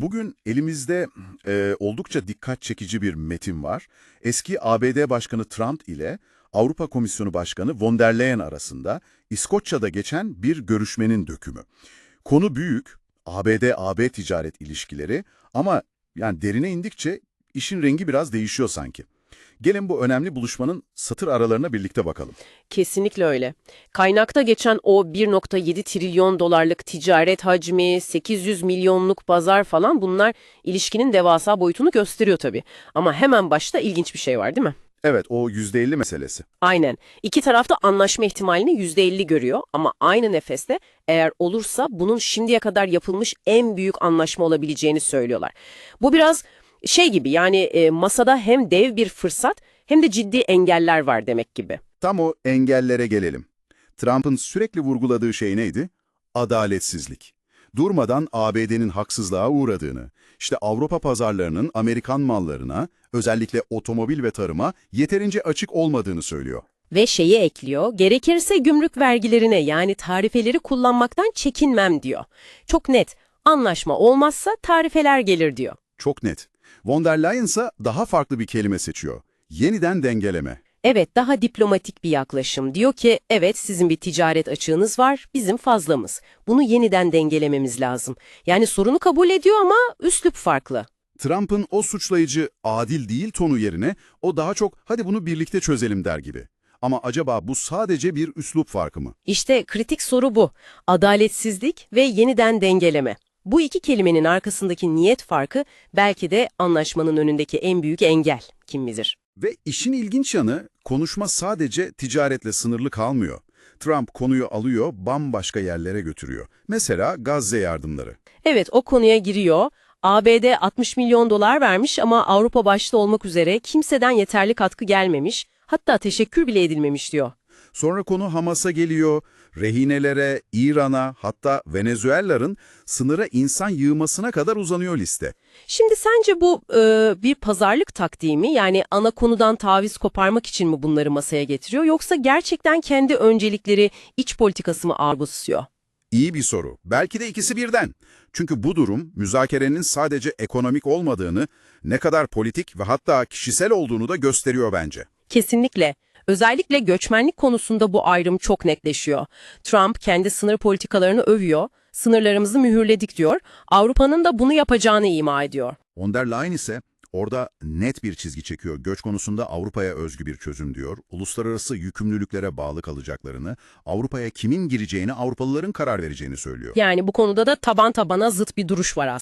Bugün elimizde e, oldukça dikkat çekici bir metin var. Eski ABD Başkanı Trump ile Avrupa Komisyonu Başkanı von der Leyen arasında İskoçya'da geçen bir görüşmenin dökümü. Konu büyük, ABD-AB ticaret ilişkileri ama yani derine indikçe işin rengi biraz değişiyor sanki. Gelin bu önemli buluşmanın satır aralarına birlikte bakalım. Kesinlikle öyle. Kaynakta geçen o 1.7 trilyon dolarlık ticaret hacmi, 800 milyonluk pazar falan bunlar ilişkinin devasa boyutunu gösteriyor tabii. Ama hemen başta ilginç bir şey var değil mi? Evet, o %50 meselesi. Aynen. İki tarafta anlaşma ihtimalini %50 görüyor ama aynı nefeste eğer olursa bunun şimdiye kadar yapılmış en büyük anlaşma olabileceğini söylüyorlar. Bu biraz şey gibi yani e, masada hem dev bir fırsat hem de ciddi engeller var demek gibi. Tam o engellere gelelim. Trump'ın sürekli vurguladığı şey neydi? Adaletsizlik. Durmadan ABD'nin haksızlığa uğradığını, işte Avrupa pazarlarının Amerikan mallarına, özellikle otomobil ve tarıma yeterince açık olmadığını söylüyor. Ve şeyi ekliyor, gerekirse gümrük vergilerine yani tarifeleri kullanmaktan çekinmem diyor. Çok net, anlaşma olmazsa tarifeler gelir diyor. Çok net. Von der Leyen ise daha farklı bir kelime seçiyor. Yeniden dengeleme. Evet, daha diplomatik bir yaklaşım. Diyor ki, evet sizin bir ticaret açığınız var, bizim fazlamız. Bunu yeniden dengelememiz lazım. Yani sorunu kabul ediyor ama üslup farklı. Trump'ın o suçlayıcı adil değil tonu yerine o daha çok hadi bunu birlikte çözelim der gibi. Ama acaba bu sadece bir üslup farkı mı? İşte kritik soru bu. Adaletsizlik ve yeniden dengeleme. Bu iki kelimenin arkasındaki niyet farkı belki de anlaşmanın önündeki en büyük engel. Kim bilir? Ve işin ilginç yanı konuşma sadece ticaretle sınırlı kalmıyor. Trump konuyu alıyor, bambaşka yerlere götürüyor. Mesela Gazze yardımları. Evet, o konuya giriyor. ABD 60 milyon dolar vermiş ama Avrupa başta olmak üzere kimseden yeterli katkı gelmemiş. Hatta teşekkür bile edilmemiş diyor. Sonra konu Hamas'a geliyor, rehinelere, İran'a hatta Venezuela'nın sınıra insan yığmasına kadar uzanıyor liste. Şimdi sence bu e, bir pazarlık taktiği mi? Yani ana konudan taviz koparmak için mi bunları masaya getiriyor? Yoksa gerçekten kendi öncelikleri, iç politikası mı ağır basıyor? İyi bir soru. Belki de ikisi birden. Çünkü bu durum müzakerenin sadece ekonomik olmadığını, ne kadar politik ve hatta kişisel olduğunu da gösteriyor bence. Kesinlikle. Özellikle göçmenlik konusunda bu ayrım çok netleşiyor. Trump kendi sınır politikalarını övüyor, sınırlarımızı mühürledik diyor, Avrupa'nın da bunu yapacağını ima ediyor. Von der Leyen ise orada net bir çizgi çekiyor. Göç konusunda Avrupa'ya özgü bir çözüm diyor. Uluslararası yükümlülüklere bağlı kalacaklarını, Avrupa'ya kimin gireceğini Avrupalıların karar vereceğini söylüyor. Yani bu konuda da taban tabana zıt bir duruş var aslında.